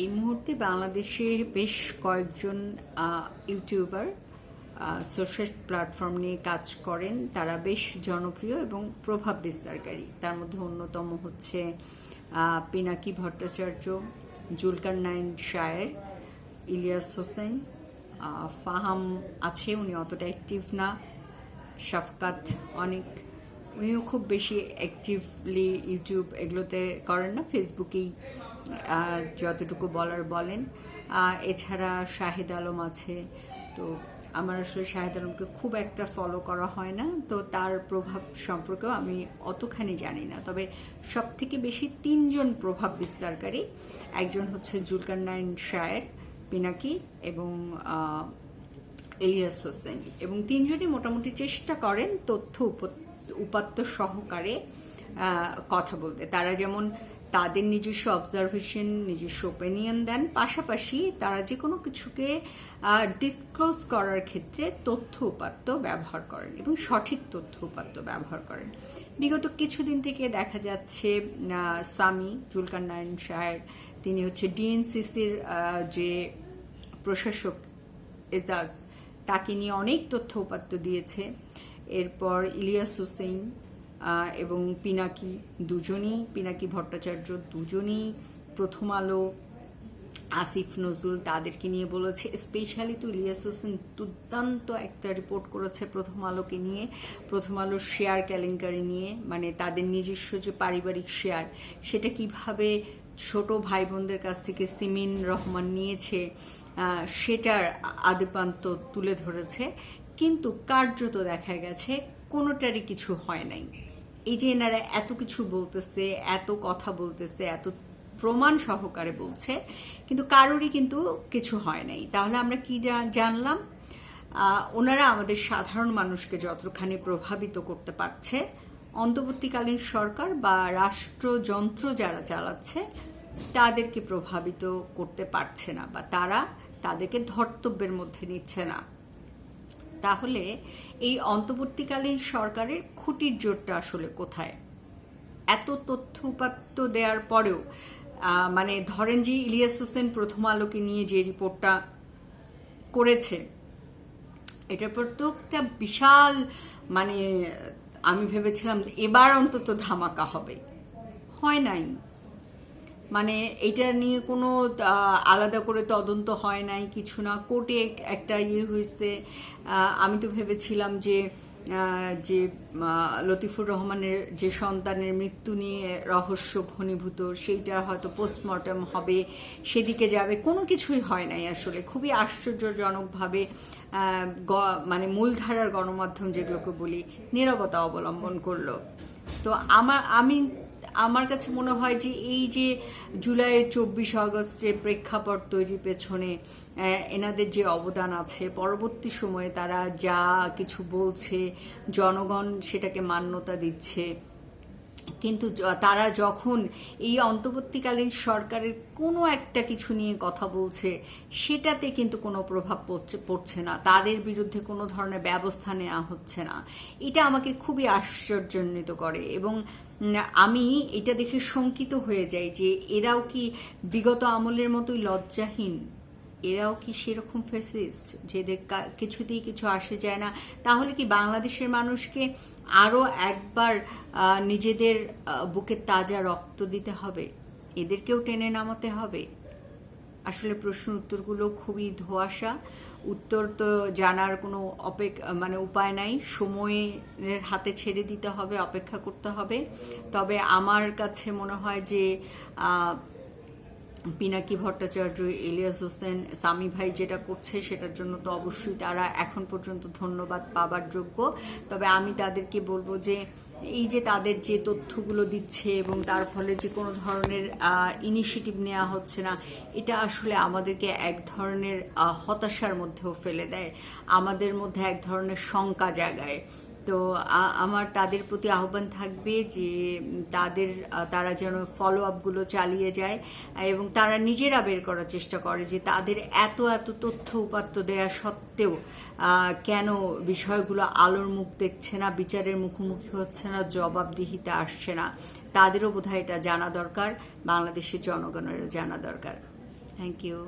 এই মুহূর্তে বাংলাদেশে বেশ কয়েকজন ইউটিউবার সোশ্যাল প্ল্যাটফর্ম নিয়ে কাজ করেন। তারা বেশ জনপ্রিয় এবং প্রভাব বিস্তারকারী। তার মধ্যে অন্যতম হচ্ছে পিনাকি ভট্টাচার্য, জুলকার নাইন শায়ের, ইলিয়াস হোসেন ফাহাম আছে, উনি অতটা অ্যাক্টিভ না, শাফকাত অনেক। উনিও খুব বেশি অ্যাক্টিভলি ইউটিউব এগুলোতে করেন না ফেসবুকেই যতটুকু বলার বলেন। এছাড়া শাহেদ আলম আছে, তো আমার আসলে শাহেদ আলমকে খুব একটা ফলো করা হয় না, তো তার প্রভাব সম্পর্কেও আমি অতখানি জানি না। তবে সব থেকে বেশি তিনজন প্রভাব বিস্তারকারী, একজন হচ্ছে জুলকার নাইন শায়ের, পিনাকি এবং এলিয়াস হোসেন। এবং তিনজনই মোটামুটি চেষ্টা করেন তথ্য উপ- উপাত্ত সহকারে কথা বলতে। তারা যেমন তাদের নিজস্ব অবজারভেশন নিজস্ব ওপিনিয়ন দেন, পাশাপাশি তারা যে কোনো কিছুকে ডিসক্লোজ করার ক্ষেত্রে তথ্য উপাত্ত ব্যবহার করেন এবং সঠিক তথ্য উপাত্ত ব্যবহার করেন। বিগত কিছুদিন থেকে দেখা যাচ্ছে সামি জুলকার নারায়ণ সাহেব তিনি হচ্ছে ডিএনসিসির যে প্রশাসক এজাজ, তাকে নিয়ে অনেক তথ্য উপাত্ত দিয়েছে। এরপর ইলিয়াস হুসেন এবং পিনাকি দুজনই, পিনাকি ভট্টাচার্য দুজনই প্রথম আলো আসিফ নজরুল তাদেরকে নিয়ে বলেছে। স্পেশালি তো ইলিয়াস হোসেন দুর্দান্ত একটা রিপোর্ট করেছে প্রথম আলোকে নিয়ে, প্রথম আলোর শেয়ার কেলেঙ্কারি নিয়ে মানে তাদের নিজস্ব যে পারিবারিক শেয়ার সেটা কীভাবে ছোট ভাই বোনদের কাছ থেকে সিমিন রহমান নিয়েছে সেটার আদিপান্ত তুলে ধরেছে। কিন্তু কার্যত দেখা গেছে কোনোটারই কিছু হয় নাই। এই যে এনারা এত কিছু বলতেছে, এত কথা বলতেছে, এত প্রমাণ সহকারে বলছে, কিন্তু কারোরই কিন্তু কিছু হয় নাই। তাহলে আমরা কি জানলাম? ওনারা আমাদের সাধারণ মানুষকে যতখানি প্রভাবিত করতে পারছে, অন্তর্বর্তীকালীন সরকার বা রাষ্ট্রযন্ত্র যারা চালাচ্ছে, তাদেরকে প্রভাবিত করতে পারছে না বা তারা তাদেরকে ধর্তব্যের মধ্যে নিচ্ছে না। তাহলে এই অন্তর্বর্তীকালীন সরকারের খুঁটির জোরটা আসলে কোথায়? এত তথ্য উপাত্ত দেওয়ার পরেও মানে ধরেন যে ইলিয়াস হোসেন প্রথম আলোকে নিয়ে যে রিপোর্টটা করেছে, এটার পর তো একটা বিশাল মানে আমি ভেবেছিলাম এবার অন্তত ধামাকা হবে। হয় নাই। মানে এটা নিয়ে কোনো আলাদা করে তদন্ত হয় নাই, কিছু না। কোর্টে একটা ইয়ে হয়েছে। আমি তো ভেবেছিলাম যে যে লতিফুর রহমানের যে সন্তানের মৃত্যু নিয়ে রহস্য ঘনীভূত, সেইটা হয়তো পোস্টমর্টম হবে, সেদিকে যাবে। কোনো কিছুই হয় নাই আসলে। খুবই আশ্চর্যজনকভাবে মানে মূলধারার গণমাধ্যম যেগুলোকে বলি, নীরবতা অবলম্বন করল। তো আমার আমি আমার কাছে মনে হয় যে এই যে জুলাই চব্বিশ আগস্টের প্রেক্ষাপট তৈরির পেছনে এনাদের যে অবদান আছে, পরবর্তী সময়ে তারা যা কিছু বলছে, জনগণ সেটাকে মান্যতা দিচ্ছে। কিন্তু তারা যখন এই অন্তর্বর্তীকালীন সরকারের কোনো একটা কিছু নিয়ে কথা বলছে, সেটাতে কিন্তু কোনো প্রভাব পড়ছে না। তাদের বিরুদ্ধে কোনো ধরনের ব্যবস্থা নেওয়া হচ্ছে না। এটা আমাকে খুবই আশ্চর্যান্বিত করে এবং আমি এটা দেখে শঙ্কিত হয়ে যাই যে এরাও কি বিগত আমলের মতোই লজ্জাহীন? এরাও কি সেরকম ফেসিস্ট যেদের কিছুতেই কিছু আসে যায় না। তাহলে কি বাংলাদেশের মানুষকে আরও একবার নিজেদের বুকে তাজা রক্ত দিতে হবে? এদেরকেও টেনে নামাতে হবে? আসলে প্রশ্ন উত্তরগুলো খুবই ধোঁয়াশা। উত্তর তো জানার কোনো অপেক মানে উপায় নাই। সময়ের হাতে ছেড়ে দিতে হবে, অপেক্ষা করতে হবে। তবে আমার কাছে মনে হয় যে পিনাকি ভট্টাচার্য ইলিয়াস হোসেন, সামি ভাই যেটা করছে সেটার জন্য তো অবশ্যই তারা এখন পর্যন্ত ধন্যবাদ পাবার যোগ্য। তবে আমি তাদেরকে বলব যে, এই যে তাদের যে তথ্যগুলো দিচ্ছে এবং তার ফলে যে কোনো ধরনের ইনিশিয়েটিভ নেওয়া হচ্ছে না, এটা আসলে আমাদেরকে এক ধরনের হতাশার মধ্যেও ফেলে দেয়। আমাদের মধ্যে এক ধরনের শঙ্কা জাগায়। তো আমার তাদের প্রতি আহ্বান থাকবে যে তাদের তারা যেন ফলো আপগুলো চালিয়ে যায়, এবং তারা নিজেরা বের করার চেষ্টা করে যে তাদের এত এত তথ্য উপাত্ত দেয়া সত্ত্বেও কেন বিষয়গুলো আলোর মুখ দেখছে না, বিচারের মুখোমুখি হচ্ছে না, জবাবদিহিতা আসছে না, তাদেরও বোধহয় এটা জানা দরকার, বাংলাদেশের জনগণেরও জানা দরকার। Thank you